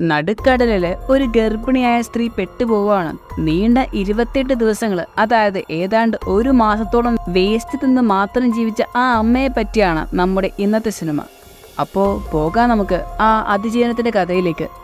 നടുക്കടലിൽ ഒരു ഗർഭിണിയായ സ്ത്രീ പെട്ടുപോവാണ് നീണ്ട ഇരുപത്തിയെട്ട് ദിവസങ്ങൾ അതായത് ഏതാണ്ട് ഒരു മാസത്തോളം വേസ്റ്റ് തിന്ന് മാത്രം ജീവിച്ച ആ അമ്മയെ പറ്റിയാണ് നമ്മുടെ ഇന്നത്തെ സിനിമ. അപ്പോൾ പോകാം നമുക്ക് ആ അതിജീവനത്തിന്റെ കഥയിലേക്ക്.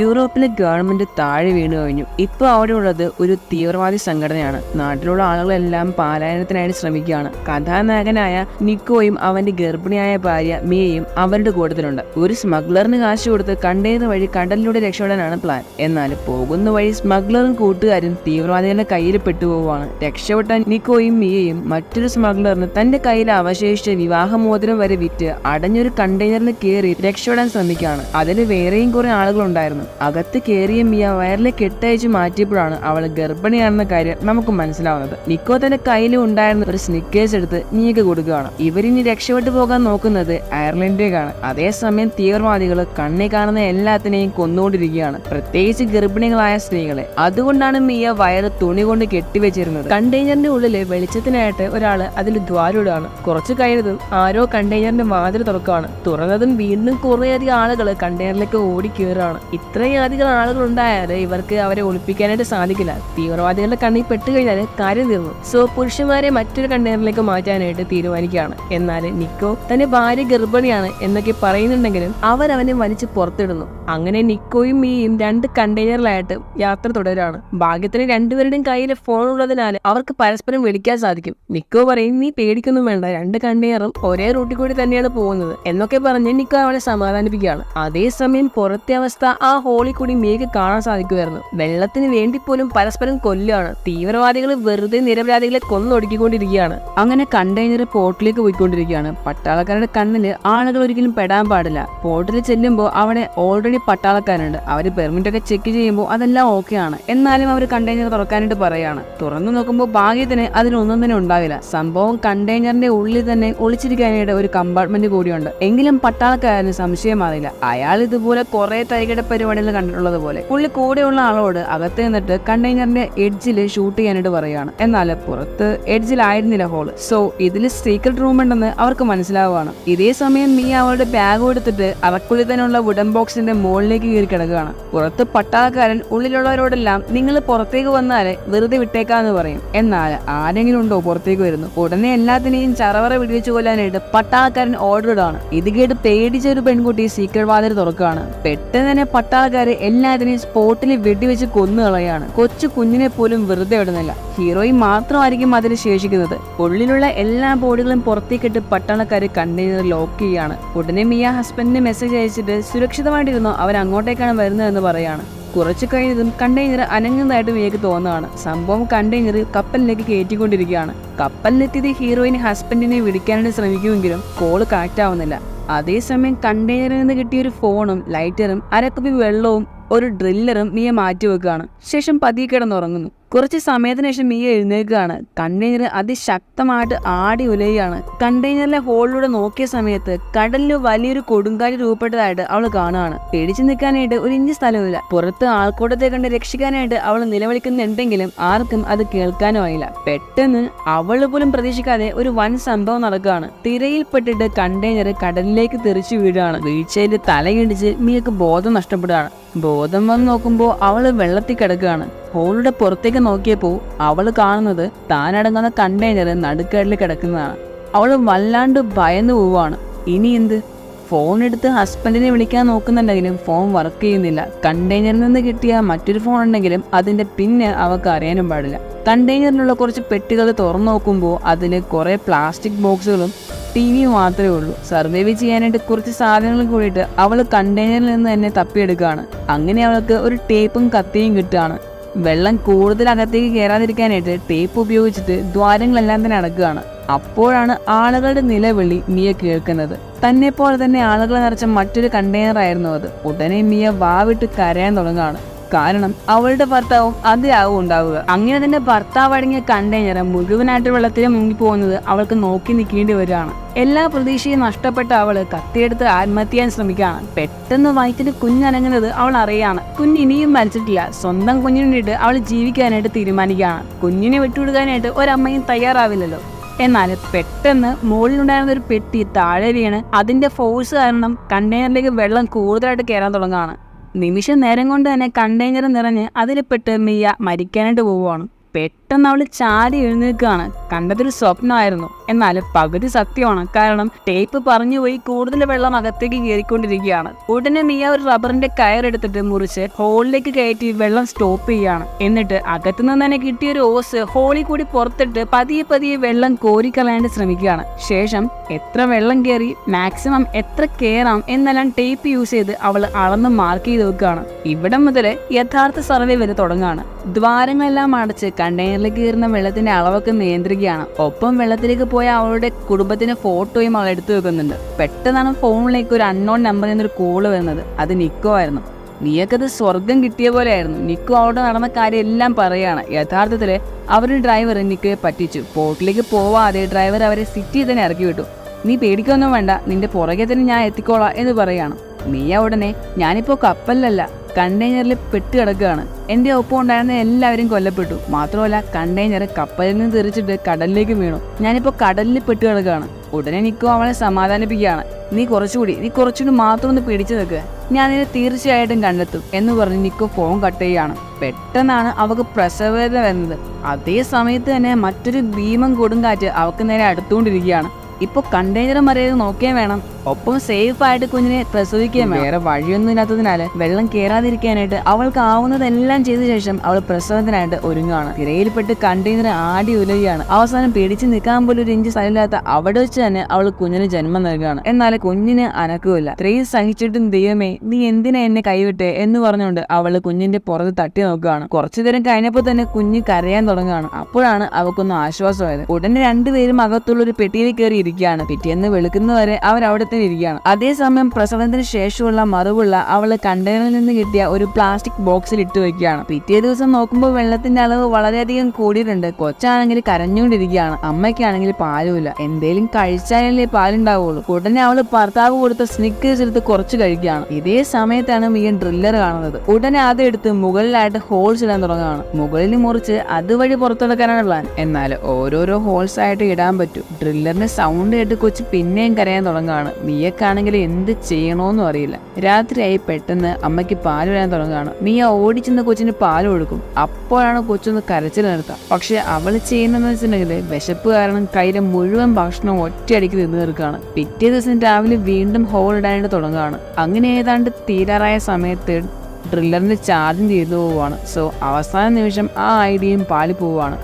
യൂറോപ്പിലെ ഗവൺമെന്റ് താഴെ വീണു കഴിഞ്ഞു. ഇപ്പോൾ അവിടെ ഉള്ളത് ഒരു തീവ്രവാദി സംഘടനയാണ്. നാട്ടിലുള്ള ആളുകളെല്ലാം പാലായനത്തിനായിട്ട് ശ്രമിക്കുകയാണ്. കഥാനായകനായ നിക്കോയും അവന്റെ ഗർഭിണിയായ ഭാര്യ മിയയും അവരുടെ കൂട്ടത്തിലുണ്ട്. ഒരു സ്മഗ്ലറിന് കാശ് കൊടുത്ത് കണ്ടെയ്നർ വഴി കടലിലൂടെ രക്ഷപ്പെടാനാണ് പ്ലാൻ എന്നാൽ പോകുന്ന വഴി സ്മഗ്ലറും കൂട്ടുകാരും തീവ്രവാദികളുടെ കയ്യിൽ പെട്ടുപോവാണ് രക്ഷപ്പെട്ട നിക്കോയും മിയയും മറ്റൊരു സ്മഗ്ലറിന് തന്റെ കയ്യിൽ അവശേഷിച്ച വിവാഹമോതിരം വരെ വിറ്റ് അടഞ്ഞൊരു കണ്ടെയ്നറിൽ കയറി രക്ഷപ്പെടാൻ ശ്രമിക്കുകയാണ്. അതിൽ വേറെയും കുറെ ആളുകളുണ്ടായിരുന്നു. അകത്ത് കയറിയ മിയ വയറിലെ കെട്ടയച്ച് മാറ്റിയപ്പോഴാണ് അവൾ ഗർഭിണിയാണെന്ന കാര്യം നമുക്ക് മനസ്സിലാവുന്നത്. നിക്കോ തന്റെ കയ്യിൽ ഉണ്ടായിരുന്ന ഒരു സ്നിക്കേഴ്സ് എടുത്ത് നീക്ക് കൊടുക്കുകയാണ്. ഇവരിനി രക്ഷപ്പെട്ടു പോകാൻ നോക്കുന്നത് അയർലൻഡിലേക്കാണ്. അതേസമയം തീവ്രവാദികൾ കണ്ണി കാണുന്ന എല്ലാത്തിനെയും കൊന്നുകൊണ്ടിരിക്കുകയാണ്. പ്രത്യേകിച്ച് ഗർഭിണികളായ സ്ത്രീകളെ. അതുകൊണ്ടാണ് മിയ വയറ് തുണി കൊണ്ട് കെട്ടിവെച്ചിരുന്നത്. കണ്ടെയ്നറിന്റെ ഉള്ളിൽ വെളിച്ചത്തിനായിട്ട് ഒരാൾ അതിൽ ദ്വാരൂടാണ് കുറച്ച് കഴിഞ്ഞതും ആരോ കണ്ടെയ്നറിന്റെ വാതിൽ തുറക്കുകയാണ്. തുറന്നതും വീണ്ടും കുറേയധികം ആളുകൾ കണ്ടെയ്നറിലേക്ക് ഓടി കയറുകയാണ് ഇത്രയധികം ആളുകൾ ഉണ്ടായാൽ ഇവർക്ക് അവരെ ഒളിപ്പിക്കാനായിട്ട് സാധിക്കില്ല. തീവ്രവാദികളുടെ കണ്ണിൽ പെട്ട് കഴിഞ്ഞാൽ കാര്യം തീർന്നു. സോ പുരുഷന്മാരെ മറ്റൊരു കണ്ടെയ്നറിലേക്ക് മാറ്റാനായിട്ട് തീരുമാനിക്കുകയാണ്. എന്നാൽ നിക്കോ തന്റെ ഭാര്യ ഗർഭിണിയാണ് എന്നൊക്കെ പറയുന്നുണ്ടെങ്കിലും അവർ അവനെ വലിച്ച് പുറത്തിടുന്നു. അങ്ങനെ നിക്കോയും മീയും രണ്ട് കണ്ടെയ്നറിലായിട്ട് യാത്ര തുടരാണ് ഭാഗ്യത്തിന് രണ്ടുപേരുടെയും കയ്യിൽ ഫോൺ ഉള്ളതിനാൽ അവർക്ക് പരസ്പരം വിളിക്കാൻ സാധിക്കും. നിക്കോ പറയും നീ പേടിക്കൊന്നും വേണ്ട. രണ്ട് കണ്ടെയ്നറും ഒരേ റൂട്ടിൽ കൂടി തന്നെയാണ് പോകുന്നത്. എന്നൊക്കെ പറഞ്ഞ് നിക്കോ അവനെ സമാധാനിപ്പിക്കുകയാണ്. അതേസമയം പുറത്തെ അവസ്ഥ ആ ഹോളിൽ കൂടി മേക്ക് കാണാൻ സാധിക്കുമായിരുന്നു. വെള്ളത്തിന് വേണ്ടി പോലും പരസ്പരം കൊല്ലുകയാണ്. തീവ്രവാദികൾ വെറുതെ നിരപരാധികളെ കൊന്നൊടുക്കിക്കൊണ്ടിരിക്കുകയാണ്. അങ്ങനെ കണ്ടെയ്നർ പോർട്ടിലേക്ക് പോയിക്കൊണ്ടിരിക്കുകയാണ്. പട്ടാളക്കാരുടെ കണ്ണിൽ ആളുകൾ ഒരിക്കലും പെടാൻ പാടില്ല. പോർട്ടിൽ ചെല്ലുമ്പോൾ അവിടെ ഓൾറെഡി പട്ടാളക്കാരുണ്ട്. അവർ പെർമിറ്റ് ഒക്കെ ചെക്ക് ചെയ്യുമ്പോൾ അതെല്ലാം ഓക്കെ ആണ്. എന്നാലും അവർ കണ്ടെയ്നർ തുറക്കാനായിട്ട് പറയാണ്. തുറന്നു നോക്കുമ്പോൾ ഭാഗ്യത്തിന് അതിനൊന്നും തന്നെ ഉണ്ടാവില്ല. സംഭവം കണ്ടെയ്നറിന്റെ ഉള്ളിൽ തന്നെ ഒളിച്ചിരിക്കാനായിട്ട് ഒരു കമ്പാർട്ട്മെന്റ് കൂടിയുണ്ട്. എങ്കിലും പട്ടാളക്കാരന് സംശയം മാറിയില്ല അയാൾ ഇതുപോലെ കുറെ തൈകട പരിപാടികൾ കണ്ടിട്ടുള്ളത് പോലെ. പുള്ളി കൂടെയുള്ള ആളോട് അകത്ത് നിന്നിട്ട് കണ്ടെയ്നറിന്റെ എഡ്ജിൽ ഷൂട്ട് ചെയ്യാനായിട്ട് പറയുകയാണ് എന്നാൽ പുറത്ത് എഡ്ജിലായിരുന്നില്ല ഹോൾ. സോ ഇതിൽ സീക്രട്ട് റൂം ഉണ്ടെന്ന് അവർക്ക് മനസ്സിലാവുകയാണ്. ഇതേ സമയം നീ അവളുടെ ബാഗ് എടുത്തിട്ട് അവക്കുള്ളിൽ തന്നെയുള്ള വുഡൻ ബോക്സിന്റെ മുകളിലേക്ക് കയറി കിടക്കുകയാണ്. പുറത്ത് പട്ടാളക്കാരൻ ഉള്ളിലുള്ളവരോടെല്ലാം നിങ്ങൾ പുറത്തേക്ക് വന്നാൽ വെറുതെ വിട്ടേക്കാന്ന് പറയും. എന്നാൽ ആരെങ്കിലും ഉണ്ടോ പുറത്തേക്ക് വരുന്നു. ഉടനെ എല്ലാത്തിനെയും ചറവറ വെടിവെച്ച് കൊല്ലാനായിട്ട് പട്ടാളക്കാരൻ ഓർഡർ ഇടാണ്. ഇത് കേട്ട് പേടിച്ച ഒരു പെൺകുട്ടി സീക്രട്ട് വാതിൽ തുറക്കുകയാണ്. പെട്ടെന്ന് തന്നെ പട്ടാളക്കാര് എല്ലാത്തിനെയും സ്പോട്ടിൽ വെടിവെച്ച് കൊന്നു കളയാണ് കൊച്ചു കുഞ്ഞിനെ പോലും വെറുതെ വിടുന്നില്ല. ഹീറോയും മാത്രമായിരിക്കും അതിന് ശേഷിക്കുന്നത്. ഉള്ളിലുള്ള എല്ലാ ബോഡികളും പുറത്തേക്കിട്ട് പട്ടാളക്കാര് കണ്ടെയ്നർ ലോക്ക് ചെയ്യാണ് ഉടനെ മിയ ഹസ്ബൻഡിന് മെസ്സേജ് അയച്ചിട്ട് സുരക്ഷിതമായിട്ടിരുന്നോ അവർ അങ്ങോട്ടേക്കാണ് വരുന്നതെന്ന് പറയാണ്. കുറച്ചു കഴിഞ്ഞതും കണ്ടെയ്നർ അനങ്ങുന്നതായിട്ട് മിയക്ക് തോന്നുകയാണ്. സംഭവം കണ്ടെയ്നർ കപ്പലിലേക്ക് കയറ്റിക്കൊണ്ടിരിക്കുകയാണ്. കപ്പലിലെത്തിയത് ഹീറോയിൻ ഹസ്ബൻഡിനെ വിളിക്കാനായിട്ട് ശ്രമിക്കുമെങ്കിലും കോൾ കാറ്റാവുന്നില്ല അതേസമയം കണ്ടെയ്നറിൽ നിന്ന് കിട്ടിയ ഒരു ഫോണും ലൈറ്ററും അരക്കുപ്പി വെള്ളവും ഒരു ഡ്രില്ലറും മിയ മാറ്റി വെക്കുകയാണ് ശേഷം പതിയെ കിടന്നുറങ്ങുന്നു. കുറച്ച് സമയത്തിന് ശേഷം മിയ എഴുന്നേൽക്കുകയാണ്. കണ്ടെയ്നർ അതിശക്തമായിട്ട് ആടി ഉലയുകയാണ്. കണ്ടെയ്നറിലെ ഹോളിലൂടെ നോക്കിയ സമയത്ത് കടലിന് വലിയൊരു കൊടുങ്കാറ്റ് രൂപപ്പെട്ടതായിട്ട് അവൾ കാണുകയാണ്. പേടിച്ചു നിൽക്കാനായിട്ട് ഒരു ഇഞ്ച് സ്ഥലമില്ല പുറത്ത് ആൾക്കൂട്ടത്തെ കണ്ട് രക്ഷിക്കാനായിട്ട് അവൾ നിലവിളിക്കുന്നുണ്ടെങ്കിലും ആർക്കും അത് കേൾക്കാനും ആയില്ല. പെട്ടെന്ന് അവൾ പോലും പ്രതീക്ഷിക്കാതെ ഒരു വൻ സംഭവം നടക്കുകയാണ്. തിരയിൽപ്പെട്ടിട്ട് കണ്ടെയ്നർ കടലിലേക്ക് തെറിച്ചു വീഴുകയാണ്. വീഴ്ചയിൽ തലയിടിച്ച് മിയക്ക് ബോധം നഷ്ടപ്പെടുകയാണ്. ബോധം വന്ന് നോക്കുമ്പോൾ അവൾ വെള്ളത്തിൽ കിടക്കുകയാണ്. ഹോളുടെ പുറത്തേക്ക് നോക്കിയപ്പോൾ അവൾ കാണുന്നത് താനടങ്ങുന്ന കണ്ടെയ്നർ നടുക്കടലിൽ കിടക്കുന്നതാണ്. അവൾ വല്ലാണ്ട് ഭയന്നു പോവാണ് ഇനി എന്ത്? ഫോൺ എടുത്ത് ഹസ്ബൻഡിനെ വിളിക്കാൻ നോക്കുന്നുണ്ടെങ്കിലും ഫോൺ വർക്ക് ചെയ്യുന്നില്ല. കണ്ടെയ്നറിൽ നിന്ന് കിട്ടിയ മറ്റൊരു ഫോൺ ഉണ്ടെങ്കിലും അതിന്റെ പിന്നെ അവൾക്ക് അറിയാനും പാടില്ല. കണ്ടെയ്നറിലുള്ള കുറച്ച് പെട്ടികൾ തുറന്നു നോക്കുമ്പോൾ അതിൽ കുറേ പ്ലാസ്റ്റിക് ബോക്സുകളും ടി വി മാത്രമേ ഉള്ളൂ. സർവൈവ് ചെയ്യാനായിട്ട് കുറച്ച് സാധനങ്ങളും കൂടിയിട്ട് അവൾ കണ്ടെയ്നറിൽ നിന്ന് തന്നെ തപ്പിയെടുക്കുകയാണ്. അങ്ങനെ അവൾക്ക് ഒരു ടേപ്പും കത്തിയും കിട്ടുകയാണ്. വെള്ളം കൂടുതൽ അകത്തേക്ക് കയറാതിരിക്കാനായിട്ട് ടേപ്പ് ഉപയോഗിച്ചിട്ട് ദ്വാരങ്ങളെല്ലാം തന്നെ അടക്കുകയാണ്. അപ്പോഴാണ് ആളുകളുടെ നിലവിളി മിയ കേൾക്കുന്നത്. തന്നെ പോലെ തന്നെ ആളുകൾ നിറച്ച മറ്റൊരു കണ്ടെയ്നർ ആയിരുന്നു അത്. ഉടനെ മിയ വാവിട്ട് കരയാൻ തുടങ്ങുകയാണ്. കാരണം അവളുടെ ഭർത്താവും അതിലാവും ഉണ്ടാവുക. അങ്ങനെ തന്നെ ഭർത്താവ് അടങ്ങിയ കണ്ടെയ്നർ മുഴുവനായിട്ട് വെള്ളത്തിൽ മുങ്ങിപ്പോകുന്നത് അവൾക്ക് നോക്കി നിൽക്കേണ്ടി വരികയാണ്. എല്ലാ പ്രതീക്ഷയും നഷ്ടപ്പെട്ട അവൾ കത്തിയെടുത്ത് ആത്മഹത്യ ശ്രമിക്കുകയാണ്. പെട്ടെന്ന് വയറ്റിന് കുഞ്ഞനങ്ങുന്നത് അവൾ അറിയാണ് കുഞ്ഞ് ഇനിയും മരിച്ചിട്ടില്ല. സ്വന്തം കുഞ്ഞിന് അവൾ ജീവിക്കാനായിട്ട് തീരുമാനിക്കുകയാണ്. കുഞ്ഞിനെ വിട്ടുവിടുക്കാനായിട്ട് ഒരമ്മയും തയ്യാറാവില്ലല്ലോ. എന്നാൽ പെട്ടെന്ന് മുകളിലുണ്ടായിരുന്ന ഒരു പെട്ടി താഴെ വീണ് അതിന്റെ ഫോഴ്സ് കാരണം കണ്ടെയ്നറിലേക്ക് വെള്ളം കൂടുതലായിട്ട് കയറാൻ തുടങ്ങുകയാണ്. നിമിഷ നേരം കൊണ്ട് തന്നെ കണ്ടെയ്നർ നിറഞ്ഞ് അതിൽ പെട്ട് മിയ മരിക്കാനായിട്ട് പോവുകയാണ് പെട്ടെന്ന് അവൾ ചാടി എഴുന്നേൽക്കുകയാണ്. കണ്ടതൊരു സ്വപ്നമായിരുന്നു. എന്നാൽ പകുതി സത്യമാണ്. കാരണം ടേപ്പ് പറഞ്ഞു പോയി കൂടുതൽ വെള്ളം അകത്തേക്ക് കയറിക്കൊണ്ടിരിക്കുകയാണ്. ഉടനെ മിയ ഒരു റബ്ബറിന്റെ കയറെടുത്തിട്ട് മുറിച്ച് ഹോളിലേക്ക് കയറ്റി വെള്ളം സ്റ്റോപ്പ് ചെയ്യുകയാണ്. എന്നിട്ട് അകത്തുനിന്ന് തന്നെ കിട്ടിയ ഒരു ഓസ് ഹോളിൽ കൂടി പുറത്തിട്ട് പതിയെ പതിയെ വെള്ളം കോരിക്കളയാണ്ട് ശ്രമിക്കുകയാണ്. ശേഷം എത്ര വെള്ളം കയറി മാക്സിമം എത്ര കയറാം എന്നെല്ലാം ടേപ്പ് യൂസ് ചെയ്ത് അവൾ അളന്ന് മാർക്ക് ചെയ്ത് വെക്കുകയാണ്. ഇവിടെ മുതൽ യഥാർത്ഥ സർവേ വരെ തുടങ്ങുകയാണ്. ദ്വാരങ്ങളെല്ലാം അടച്ച് കണ്ടെയ്നറിലേക്ക് കയറുന്ന വെള്ളത്തിന്റെ അളവൊക്കെ നിയന്ത്രിക്കുകയാണ്. ഒപ്പം വെള്ളത്തിലേക്ക് പോയ അവളുടെ കുടുംബത്തിന്റെ ഫോട്ടോയും അവൾ എടുത്തു വെക്കുന്നുണ്ട്. പെട്ടെന്നാണ് ഫോണിലേക്ക് ഒരു അൺനോൺ നമ്പറിൽ നിന്നൊരു കോൾ വരുന്നത്. അത് നിക്കോ ആയിരുന്നു. നീയൊക്കത് സ്വർഗം കിട്ടിയ പോലെ ആയിരുന്നു നിക്കോ അവിടെ നടന്ന കാര്യം എല്ലാം പറയാണ് യഥാർത്ഥത്തിൽ അവരുടെ ഡ്രൈവർ നിക്കോയെ പറ്റിച്ചു. പോർട്ടിലേക്ക് പോവാതെ ഡ്രൈവർ അവരെ സിറ്റിയിൽ തന്നെ ഇറക്കി വിട്ടു. നീ പേടിക്കൊന്നും വേണ്ട. നിന്റെ പുറകെ തന്നെ ഞാൻ എത്തിക്കോളാം എന്ന് പറയാണ് നീയ ഉടനെ ഞാനിപ്പോ കപ്പലിലല്ല. കണ്ടെയ്നറിൽ പെട്ട് കിടക്കുകയാണ്. എന്റെ ഒപ്പം ഉണ്ടായിരുന്ന എല്ലാവരും കൊല്ലപ്പെട്ടു. മാത്രമല്ല കണ്ടെയ്നർ കപ്പലിൽ നിന്ന് തെറിച്ചിട്ട് കടലിലേക്ക് വീണു. ഞാനിപ്പോ കടലിൽ പെട്ട് കിടക്കുകയാണ്. ഉടനെ നിൽക്കും അവളെ സമാധാനിപ്പിക്കുകയാണ്. നീ കുറച്ചുകൂടി നീ കുറച്ചുകൂടി മാത്രം ഒന്ന് പിടിച്ചു നിൽക്കുക ഞാൻ നിന്നെ തീർച്ചയായിട്ടും കണ്ടെത്തും എന്ന് പറഞ്ഞ് നിക്കോ ഫോൺ കട്ട് ചെയ്യുകയാണ്. പെട്ടെന്നാണ് അവൾക്ക് പ്രസവവേദന വരുന്നത്. അതേ സമയത്ത് തന്നെ മറ്റൊരു ഭീമം കൊടുങ്കാറ്റ് അവക്ക് നേരെ അടുത്തുകൊണ്ടിരിക്കുകയാണ്. ഇപ്പൊ കണ്ടെയ്നർ മറിയത് നോക്കിയേ വേണം. ഒപ്പം സേഫ് ആയിട്ട് കുഞ്ഞിനെ പ്രസവിക്കുകയും. വേറെ വഴിയൊന്നും ഇല്ലാത്തതിനാല് വെള്ളം കയറാതിരിക്കാനായിട്ട് അവൾക്ക് ആവുന്നതെല്ലാം ചെയ്ത ശേഷം അവൾ പ്രസവത്തിനായിട്ട് ഒരുങ്ങുകയാണ്. തിരയിൽപ്പെട്ട് കണ്ടെയ്നർ ആടി ഉലയുകയാണ്. അവസാനം പിടിച്ചു നിൽക്കാൻ പോലും ഒരു ഇഞ്ച് സ്ഥലമില്ലാത്ത അവിടെ വെച്ച് തന്നെ അവൾ കുഞ്ഞിന് ജന്മം നൽകുകയാണ്. എന്നാൽ കുഞ്ഞിന് അനക്കുമില്ല ഇത്രയും സഹിച്ചിട്ടും ദൈവമേ നീ എന്തിനാ എന്നെ കൈവിട്ടെ എന്ന് പറഞ്ഞുകൊണ്ട് അവൾ കുഞ്ഞിന്റെ പുറത്ത് തട്ടി നോക്കുകയാണ്. കുറച്ചു നേരം കഴിഞ്ഞപ്പോൾ തന്നെ കുഞ്ഞ് കരയാൻ തുടങ്ങുകയാണ്. അപ്പോഴാണ് അവൾക്കൊന്ന് ആശ്വാസമായത്. ഉടനെ രണ്ടുപേരും അകത്തുള്ള ഒരു പെട്ടിയിൽ കയറി ഇരിക്കുകയാണ് പിറ്റേന്ന് വെളുക്കുന്നവരെ അവർ അവിടെ തന്നെ ഇരിക്കുകയാണ് അതേസമയം പ്രസവത്തിന് ശേഷമുള്ള മറുവുള്ള അവൾ കണ്ടെയ്നറിൽ നിന്ന് കിട്ടിയ ഒരു പ്ലാസ്റ്റിക് ബോക്സിൽ ഇട്ട് വെക്കുകയാണ്. പിറ്റേ ദിവസം നോക്കുമ്പോൾ വെള്ളത്തിന്റെ അളവ് വളരെയധികം കൂടിയിട്ടുണ്ട്. കൊച്ചാണെങ്കിൽ കരഞ്ഞുകൊണ്ടിരിക്കുകയാണ്. അമ്മയ്ക്കാണെങ്കിൽ പാലുമില്ല. എന്തേലും കഴിച്ചാലേ പാലുണ്ടാവുള്ളൂ. ഉടനെ അവൾ ഭർത്താവ് കൊടുത്ത സ്നിക്കേഴ്സ് എടുത്ത് കുറച്ച് കഴിക്കുകയാണ്. ഇതേ സമയത്താണ് മീൻ ഡ്രില്ലർ കാണുന്നത്. ഉടനെ അതെടുത്ത് മുകളിലായിട്ട് ഹോൾസ് ഇടാൻ തുടങ്ങുകയാണ്. മുകളിൽ മുറിച്ച് അതുവഴി പുറത്തെടുക്കാനാണ് പ്ലാൻ. എന്നാൽ ഓരോരോ ഹോൾസ് ആയിട്ട് ഇടാൻ പറ്റും. ഡ്രില്ലറിന്റെ സൗണ്ട് കേട്ട് കൊച്ച് പിന്നെയും കരയാൻ തുടങ്ങുകയാണ്. മിയക്കാണെങ്കിൽ എന്ത് ചെയ്യണോന്നും അറിയില്ല. രാത്രിയായി പെട്ടെന്ന് അമ്മയ്ക്ക് പാൽ വരാൻ തുടങ്ങുകയാണ്. മിയ ഓടിച്ചെന്ന് കൊച്ചിന് പാൽ കൊടുക്കും. അപ്പോഴാണ് കൊച്ചൊന്ന് കരച്ചിൽ നിർത്താം. പക്ഷെ അവൾ ചെയ്യുന്നതെന്ന് വെച്ചിട്ടുണ്ടെങ്കിൽ വിശപ്പ് കാരണം കയ്യിലെ മുഴുവൻ ഭക്ഷണം ഒറ്റയടിക്ക് തിന്നു തീർക്കുകയാണ്. പിറ്റേ ദിവസം രാവിലെ വീണ്ടും ഹോൾ ഇടാനായിട്ട് തുടങ്ങുകയാണ്. അങ്ങനെ ഏതാണ്ട് തീരാറായ സമയത്ത് ഡ്രില്ലറിന്റെ ചാർജും ചെയ്തു പോവുകയാണ്. സോ അവസാന നിമിഷം ആ ഐഡിയയും പാളി പോവുകയാണ്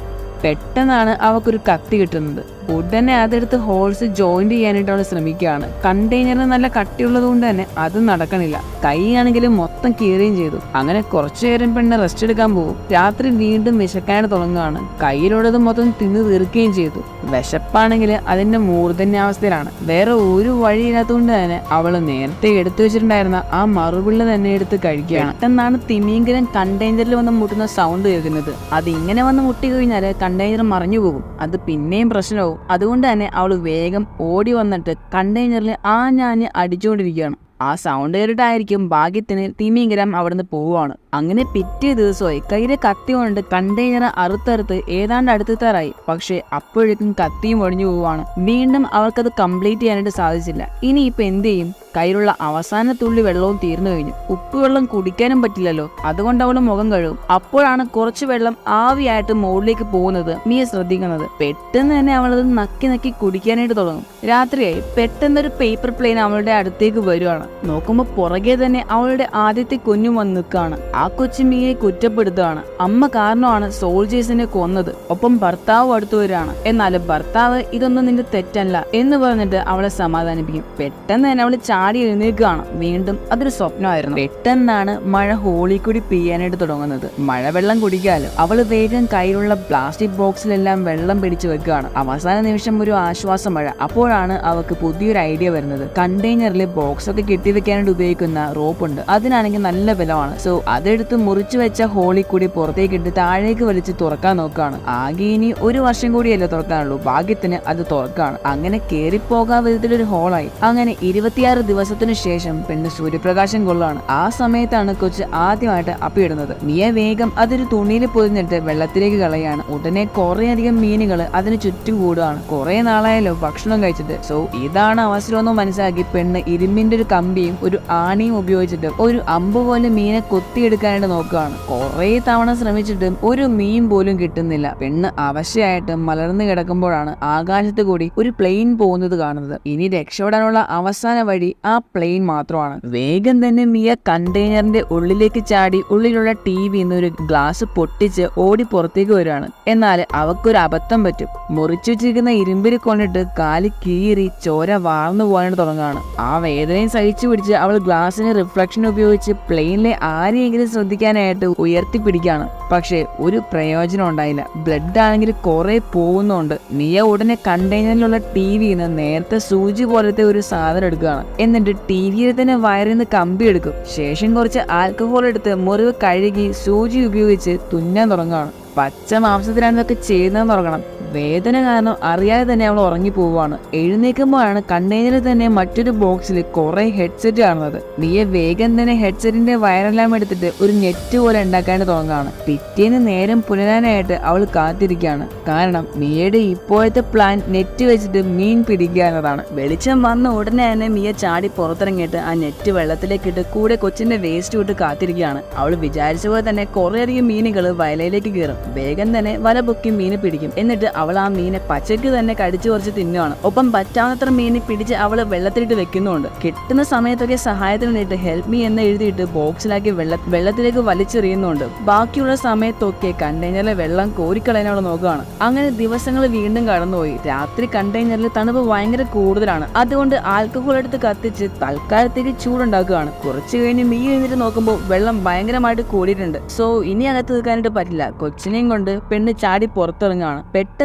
പെട്ടെന്നാണ് അവക്കൊരു കത്തി കിട്ടുന്നത്. ഉടനെ അതെടുത്ത് ഹോൾസ് ജോയിന്റ് ചെയ്യാനായിട്ട് അവൾ ശ്രമിക്കുകയാണ്. കണ്ടെയ്നറിന് നല്ല കട്ടിയുള്ളത് കൊണ്ട് തന്നെ അത് നടക്കണില്ല. കൈയാണെങ്കിലും മൊത്തം കീറുകയും ചെയ്തു. അങ്ങനെ കുറച്ചു നേരം പെണ്ണ് റെസ്റ്റ് എടുക്കാൻ പോകും. രാത്രി വീണ്ടും വിശക്കാൻ തുടങ്ങുകയാണ്. കയ്യിലുള്ളത് മൊത്തം തിന്നു തീർക്കുകയും ചെയ്തു. വിശപ്പാണെങ്കിൽ അതിന്റെ മൂർധന്യാവസ്ഥയിലാണ്. വേറെ ഒരു വഴിയില്ലാത്തതുകൊണ്ട് തന്നെ അവൾ നേരത്തെ എടുത്തു വെച്ചിട്ടുണ്ടായിരുന്ന ആ മറുപിള്ള തന്നെ എടുത്ത് കഴിക്കുകയാണ്. എന്നാണ് തിമിയെങ്കിലും കണ്ടെയ്നറിൽ വന്ന് മുട്ടുന്ന സൗണ്ട് കേൾക്കുന്നത്. അത് ഇങ്ങനെ വന്ന് മുട്ടി കഴിഞ്ഞാൽ കണ്ടെയ്നർ മറിഞ്ഞു പോകും. അത് പിന്നെയും പ്രശ്നമാവും. അതുകൊണ്ട് തന്നെ അവൾ വേഗം ഓടി വന്നിട്ട് കണ്ടെയ്നറിൽ ആഞ്ഞാഞ്ഞ് അടിച്ചുകൊണ്ടിരിക്കുകയാണ് ആ സൗണ്ട് കേട്ടിട്ടായിരിക്കും ഭാഗ്യത്തിന് തിമിംഗലം അവിടുന്ന് പോവുകയാണ്. അങ്ങനെ പിറ്റേ ദിവസമായി കയ്യിലെ കത്തി കൊണ്ട് കണ്ടെയ്നർ അറുത്തറുത്ത് ഏതാണ്ട് അടുത്തെത്താറായി. പക്ഷേ അപ്പോഴേക്കും കത്തിയും ഒഴിഞ്ഞു പോവുകയാണ്. വീണ്ടും അവർക്കത് കംപ്ലീറ്റ് ചെയ്യാനായിട്ട് സാധിച്ചില്ല. ഇനി ഇപ്പൊ എന്ത് ചെയ്യും? കയ്യിലുള്ള അവസാന തുള്ളി വെള്ളവും തീർന്നു കഴിഞ്ഞു. ഉപ്പുവെള്ളം കുടിക്കാനും പറ്റില്ലല്ലോ. അതുകൊണ്ട് അവൾ മുഖം കഴുകും. അപ്പോഴാണ് കുറച്ച് വെള്ളം ആവിയായിട്ട് മുകളിലേക്ക് പോകുന്നത് മിയ ശ്രദ്ധിക്കുന്നത്. പെട്ടെന്ന് തന്നെ അവളത് നക്കി നക്കി കുടിക്കാനായിട്ട് തുടങ്ങും. രാത്രിയായി. പെട്ടെന്നൊരു പേപ്പർ പ്ലെയിൻ അവളുടെ അടുത്തേക്ക് വരുവാണ്. നോക്കുമ്പോൾ പുറകെ തന്നെ അവളുടെ ആദ്യത്തെ കുഞ്ഞു വന്ന് നിൽക്കുകയാണ്. ആ കൊച്ചുമിയെ കുറ്റപ്പെടുത്തുകയാണ്. അമ്മ കാരണമാണ് സോൾജേഴ്സിനെ കൊന്നത്. ഒപ്പം ഭർത്താവ് അടുത്തു വരികയാണ്. എന്നാൽ ഭർത്താവ് ഇതൊന്നും നിന്റെ തെറ്റല്ല എന്ന് പറഞ്ഞിട്ട് അവളെ സമാധാനിപ്പിക്കും. പെട്ടെന്ന് തന്നെ അവൾ ചാടി എഴുന്നേൽക്കുകയാണ്. വീണ്ടും അതൊരു സ്വപ്നമായിരുന്നു. പെട്ടെന്നാണ് മഴ ഹോളി കൂടി പെയ്യാനായിട്ട് തുടങ്ങുന്നത്. മഴവെള്ളം കുടിക്കാലോ. അവൾ വേഗം കയ്യിലുള്ള പ്ലാസ്റ്റിക് ബോക്സിലെല്ലാം വെള്ളം പിടിച്ചു വെക്കുകയാണ്. അവസാന നിമിഷം ഒരു ആശ്വാസം മഴ അപ്പോഴാണ് അവൾക്ക് പുതിയൊരു ഐഡിയ വരുന്നത്. കണ്ടെയ്നറിൽ ബോക്സ് ഒക്കെ കെട്ടിവെക്കാനായിട്ട് ഉപയോഗിക്കുന്ന റോപ്പ് ഉണ്ട്. അതിനാണെങ്കിൽ നല്ല ബലമാണ്. സോ അതെടുത്ത് മുറിച്ചു വെച്ച ഹോളിൽ കൂടി പുറത്തേക്ക് ഇട്ട് താഴേക്ക് വലിച്ച് തുറക്കാൻ നോക്കുകയാണ്. ആകെ ഇനി ഒരു വർഷം കൂടിയല്ലേ തുറക്കാനുള്ളൂ. ഭാഗ്യത്തിന് അത് തുറക്കാണ്. അങ്ങനെ കേറിപ്പോകാൻ വിധത്തിലൊരു ഹോളായി അങ്ങനെ ഇരുപത്തിയാറ് ദിവസത്തിനു ശേഷം പെണ്ണ് സൂര്യപ്രകാശം കൊള്ളാണ് ആ സമയത്താണ് കൊച്ച് ആദ്യമായിട്ട് അപ്പിയിടുന്നത്. മിയ വേഗം അതൊരു തുണിയിൽ പൊതിഞ്ഞിട്ട് വെള്ളത്തിലേക്ക് കളയാണ് ഉടനെ കുറെ അധികം മീനുകൾ അതിന് ചുറ്റും കൂടുകയാണ് കുറെ നാളായല്ലോ ഭക്ഷണം കഴിച്ചിട്ട്. സോ ഇതാണ് അവസരമെന്ന് മനസ്സിലാക്കി പെണ്ണ് ഇരുമ്പിന്റെ ഒരു കമ്പിയും ഒരു ആണിയും ഉപയോഗിച്ചിട്ട് ഒരു അമ്പ് പോലെ മീനെ കൊത്തിയെടുക്കാനായിട്ട് നോക്കുകയാണ്. കുറെ തവണ ശ്രമിച്ചിട്ടും ഒരു മീൻ പോലും കിട്ടുന്നില്ല. പെണ്ണ് അവശയായിട്ട് മലർന്നു കിടക്കുമ്പോഴാണ് ആകാശത്ത് കൂടി ഒരു പ്ലെയിൻ പോകുന്നത് കാണുന്നത്. ഇനി രക്ഷപ്പെടാനുള്ള അവസാന വഴി ആ പ്ലെയിൻ മാത്രമാണ്. വേഗം തന്നെ മിയ കണ്ടെയ്നറിന്റെ ഉള്ളിലേക്ക് ചാടി ഉള്ളിലുള്ള ടി വി ഒരു ഗ്ലാസ് പൊട്ടിച്ച് ഓടി പുറത്തേക്ക് വരികയാണ്. എന്നാൽ അവക്കൊരു അബദ്ധം പറ്റും. മുറിച്ചു വെച്ചിരിക്കുന്ന ഇരുമ്പിൽ കൊണ്ടിട്ട് കാൽ കീറി ചോര വാർന്നു പോകാനായിട്ട് തുടങ്ങുകയാണ്. ആ വേദനയും സഹിച്ചു പിടിച്ച് അവൾ ഗ്ലാസിന് റിഫ്ലക്ഷൻ ഉപയോഗിച്ച് പ്ലെയിനിലെ ആരെയെങ്കിലും ശ്രദ്ധിക്കാനായിട്ട് ഉയർത്തിപ്പിടിക്കുകയാണ്. പക്ഷേ ഒരു പ്രയോജനം ഉണ്ടായില്ല. ബ്ലഡ് ആണെങ്കിൽ കുറെ പോകുന്നുണ്ട്. മിയ ഉടനെ കണ്ടെയ്നറിലുള്ള ടി വിന്ന് നേരത്തെ സൂചി പോലത്തെ ഒരു സാധനം എടുക്കുകയാണ്. എന്നിട്ട് ടി വിയിൽ തന്നെ വയറിൽ നിന്ന് കമ്പി എടുക്കും. ശേഷം കുറച്ച് ആൽക്കഹോൾ എടുത്ത് മുറിവ് കഴുകി സൂചി ഉപയോഗിച്ച് തുന്നാൻ തുടങ്ങുകയാണ്. പച്ച മാംസത്തിലാണ് ഇതൊക്കെ ചെയ്യുന്നതെന്ന് തുടങ്ങണം വേദന കാരണം അറിയാതെ തന്നെ അവൾ ഉറങ്ങി പോവുകയാണ്. എഴുന്നേൽക്കുമ്പോഴാണ് കണ്ടെയ്നറിൽ തന്നെ മറ്റൊരു ബോക്സിൽ കുറെ ഹെഡ്സെറ്റ് കാണുന്നത്. മിയ വേഗം തന്നെ ഹെഡ്സെറ്റിന്റെ വയറെല്ലാം എടുത്തിട്ട് ഒരു നെറ്റ് പോലെ ഉണ്ടാക്കാൻ തുടങ്ങുകയാണ്. പിറ്റേന്ന് നേരം പുലരാനായിട്ട് അവൾ കാത്തിരിക്കുകയാണ്. കാരണം മിയയുടെ ഇപ്പോഴത്തെ പ്ലാൻ നെറ്റ് വെച്ചിട്ട് മീൻ പിടിക്കുക എന്നതാണ്. വെളിച്ചം വന്ന ഉടനെ തന്നെ മിയ ചാടി പുറത്തിറങ്ങിയിട്ട് ആ നെറ്റ് വെള്ളത്തിലേക്ക് ഇട്ട് കൂടെ കൊച്ചിന്റെ വേസ്റ്റ് വിട്ട് കാത്തിരിക്കുകയാണ്. അവൾ വിചാരിച്ച പോലെ തന്നെ കുറേയധികം മീനുകൾ വയലയിലേക്ക് കയറും. വേഗം തന്നെ വല പൊക്കി മീനെ പിടിക്കും. എന്നിട്ട് അവൾ ആ മീനെ പച്ചയ്ക്ക് തന്നെ കടിച്ചു കുറച്ച് തിന്നുവാണ്. ഒപ്പം പറ്റാവുന്നത്ര മീനെ പിടിച്ച് അവൾ വെള്ളത്തിലിട്ട് വെക്കുന്നുണ്ട് കിട്ടുന്ന സമയത്തൊക്കെ സഹായത്തിന് വേണ്ടിയിട്ട് ഹെൽപ്പ് മീ എന്ന് എഴുതിയിട്ട് ബോക്സിലാക്കി വെള്ള വെള്ളത്തിലേക്ക് വലിച്ചെറിയുന്നുണ്ട് ബാക്കിയുള്ള സമയത്തൊക്കെ കണ്ടെയ്നറിലെ വെള്ളം കോരിക്കളയാൻ അവൾ നോക്കുകയാണ്. അങ്ങനെ ദിവസങ്ങൾ വീണ്ടും കടന്നുപോയി. രാത്രി കണ്ടെയ്നറിൽ തണുപ്പ് ഭയങ്കര കൂടുതലാണ്. അതുകൊണ്ട് ആൽക്കഹോൾ എടുത്ത് കത്തിച്ച് തൽക്കാലത്തേക്ക് ചൂടുണ്ടാക്കുകയാണ്. കുറച്ച് കഴിഞ്ഞ് മീ എഴുന്നിട്ട് നോക്കുമ്പോൾ വെള്ളം ഭയങ്കരമായിട്ട് കൂടിയിട്ടുണ്ട് സോ ഇനി അകത്ത് നിൽക്കാനായിട്ട് പറ്റില്ല. കൊച്ചിനെയും കൊണ്ട് പെണ്ണ് ചാടി പുറത്തിറങ്ങുകയാണ്.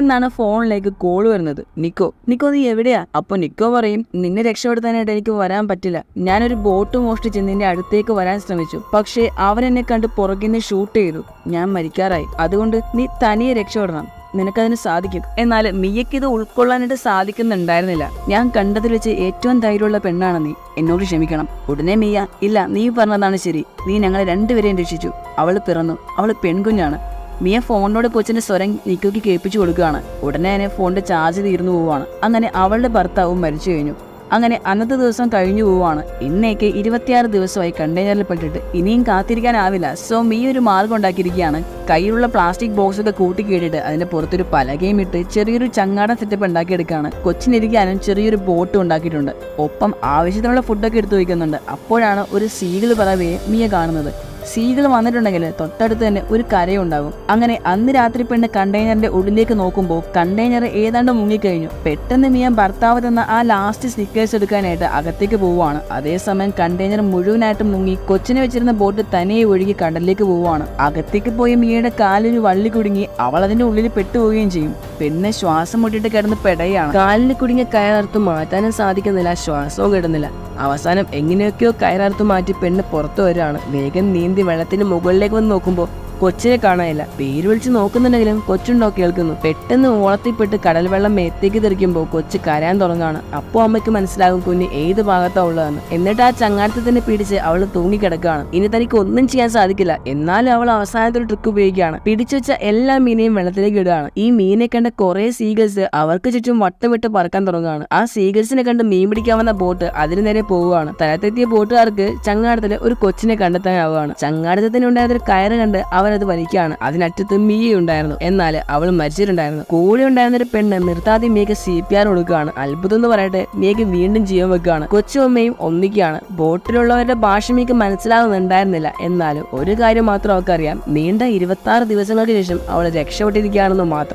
പെട്ടെന്നാണ് ഫോണിലേക്ക് കോൾ വരുന്നത്. നിക്കോ? നിക്കോ നീ എവിടെയാ? അപ്പൊ നിക്കോ പറയും നിന്നെ രക്ഷപ്പെടുത്താനായിട്ട് എനിക്ക് വരാൻ പറ്റില്ല. ഞാനൊരു ബോട്ട് മോഷ്ടിച്ച് നിന്റെ അടുത്തേക്ക് വരാൻ ശ്രമിച്ചു. പക്ഷേ അവൻ എന്നെ കണ്ട് പുറകിന്ന് ഷൂട്ട് ചെയ്തു. ഞാൻ മരിക്കാറായി. അതുകൊണ്ട് നീ തനിയെ രക്ഷപ്പെടണം. നിനക്കതിന് സാധിക്കും. എന്നാൽ മിയയ്ക്ക് ഇത് ഉൾക്കൊള്ളാനായിട്ട് സാധിക്കുന്നുണ്ടായിരുന്നില്ല. ഞാൻ കണ്ടതിൽ വെച്ച് ഏറ്റവും ധൈര്യമുള്ള പെണ്ണാണ് നീ. എന്നോട് ക്ഷമിക്കണം. ഉടനെ മിയ ഇല്ല നീ പറഞ്ഞതാണ് ശരി. നീ ഞങ്ങളെ രണ്ടുപേരെയും രക്ഷിച്ചു. അവൾ പിറന്നു. അവൾ പെൺകുഞ്ഞാണ്. മിയ ഫോണിനോട് കൊച്ചിന്റെ സ്വരം നിക്കോക്ക് കേൾപ്പിച്ചു കൊടുക്കുകയാണ്. ഉടനെ തന്നെ ഫോണിന്റെ ചാർജ് തീർന്നു പോവുകയാണ്. അങ്ങനെ അവളുടെ ഭർത്താവും മരിച്ചു കഴിഞ്ഞു. അങ്ങനെ അന്നത്തെ ദിവസം കഴിഞ്ഞു പോവുകയാണ്. ഇന്നേക്ക് ഇരുപത്തിയാറ് ദിവസമായി കണ്ടെയ്നറിൽ പെട്ടിട്ട്. ഇനിയും കാത്തിരിക്കാനാവില്ല. സോ മീ ഒരു മാർഗം ഉണ്ടാക്കിയിരിക്കുകയാണ്. കയ്യിലുള്ള പ്ലാസ്റ്റിക് ബോക്സ് ഒക്കെ കൂട്ടി കേട്ടിട്ട് അതിന്റെ പുറത്തൊരു പലകയും ഇട്ട് ചെറിയൊരു ചങ്ങാട സെറ്റപ്പ് ഉണ്ടാക്കിയെടുക്കുകയാണ്. കൊച്ചിനിരിക്കാനും ചെറിയൊരു ബോട്ട് ഉണ്ടാക്കിയിട്ടുണ്ട്. ഒപ്പം ആവശ്യത്തിനുള്ള ഫുഡൊക്കെ എടുത്തു വയ്ക്കുന്നുണ്ട്. അപ്പോഴാണ് ഒരു സീഗിൾ പറവയെ മിയ കാണുന്നത്. സീകൾ വന്നിട്ടുണ്ടെങ്കിൽ തൊട്ടടുത്ത് തന്നെ ഒരു കരയുണ്ടാകും അങ്ങനെ അന്ന് രാത്രി പെണ്ണ് കണ്ടെയ്നറിന്റെ ഉള്ളിലേക്ക് നോക്കുമ്പോൾ കണ്ടെയ്നർ ഏതാണ്ട് മുങ്ങിക്കഴിഞ്ഞു. പെട്ടെന്ന് മിയ ഭർത്താവ് തന്ന ആ ലാസ്റ്റ് സ്നിക്കേഴ്സ് എടുക്കാനായിട്ട് അകത്തേക്ക് പോവുകയാണ് അതേസമയം കണ്ടെയ്നർ മുഴുവനായിട്ട് മുങ്ങി കൊച്ചിനെ വെച്ചിരുന്ന ബോട്ട് തനിയെ ഒഴുകി കടലിലേക്ക് പോവുകയാണ് അകത്തേക്ക് പോയി മിയയുടെ കാലിന് വള്ളി കുടുങ്ങി അവൾ അതിന്റെ ഉള്ളിൽ പെട്ടുപോവുകയും ചെയ്യും. പെണ്ണ് ശ്വാസം മുട്ടിട്ട് കിടന്ന് പെടയാണ്. കാലിൽ കുടുങ്ങിയ കയറത്ത് മാറ്റാനും സാധിക്കുന്നില്ല. ശ്വാസവും കിടുന്നില്ല. അവസാനം എങ്ങനെയൊക്കെയോ കയറത്ത് മാറ്റി പെണ്ണ് പുറത്തു വരികയാണ്. വേഗം നീന്തി വെള്ളത്തിന് മുകളിലേക്ക് വന്ന് നോക്കുമ്പോൾ കൊച്ചിനെ കാണാനില്ല. പേര് വിളിച്ച് നോക്കുന്നുണ്ടെങ്കിലും കൊച്ചുണ്ടോ കേൾക്കുന്നു. പെട്ടെന്ന് ഓളത്തിപ്പെട്ട് കടൽ വെള്ളം മേത്തേക്ക് തെറിക്കുമ്പോൾ കൊച്ച് കരയാൻ തുടങ്ങാണ് അപ്പോൾ അമ്മയ്ക്ക് മനസ്സിലാകും കുഞ്ഞ് ഏത് ഭാഗത്താ ഉള്ളതെന്ന്. എന്നിട്ട് ആ ചങ്ങാടത്തെ പിടിച്ച് അവൾ തൂങ്ങിക്കിടക്കുകയാണ്. ഇനി തനിക്ക് ഒന്നും ചെയ്യാൻ സാധിക്കില്ല. എന്നാലും അവൾ അവസാനത്തെ ഒരു ട്രിക്ക് ഉപയോഗിക്കുകയാണ്. പിടിച്ചു വെച്ച എല്ലാ മീനെയും വെള്ളത്തിലേക്ക് ഇടുകയാണ്. ഈ മീനെ കണ്ട കുറെ സീഗൽസ് അവർക്ക് ചുറ്റും വട്ടം വിട്ട് പറക്കാൻ തുടങ്ങുകയാണ്. ആ സീഗൽസിനെ കണ്ട് മീൻ പിടിക്കാൻ വന്ന ബോട്ട് അതിന് നേരെ പോവുകയാണ്. തലത്തെത്തിയ ബോട്ടുകാർക്ക് ചങ്ങാടത്തിലെ ഒരു കൊച്ചിനെ കണ്ടെത്താനാവുകയാണ്. ചങ്ങാടത്തിന് ഒരു കയറ് കണ്ട് അവരത് വലിക്കുകയാണ് അതിനറ്റത്ത് മിയ ഉണ്ടായിരുന്നു. എന്നാൽ അവൾ മരിച്ചിട്ടുണ്ടായിരുന്നു. കൂടെ ഉണ്ടായിരുന്ന ഒരു പെണ്ണ് നിർത്താതെ മിയക്ക് സി പി ആർ കൊടുക്കുകയാണ്. അത്ഭുതം എന്ന് പറയട്ടെ മിയക്ക് വീണ്ടും ജീവൻ വെക്കുകയാണ്. കൊച്ചു അമ്മയും ഒന്നിക്കുകയാണ്. ബോട്ടിലുള്ളവരുടെ ഭാഷ മിയക്ക് മനസ്സിലാകുന്നുണ്ടായിരുന്നില്ല എന്നാലും ഒരു കാര്യം മാത്രം അവർക്കറിയാം നീണ്ട ഇരുപത്തി ദിവസങ്ങൾക്ക് ശേഷം അവൾ രക്ഷപ്പെട്ടിരിക്കുകയാണെന്ന് മാത്രം.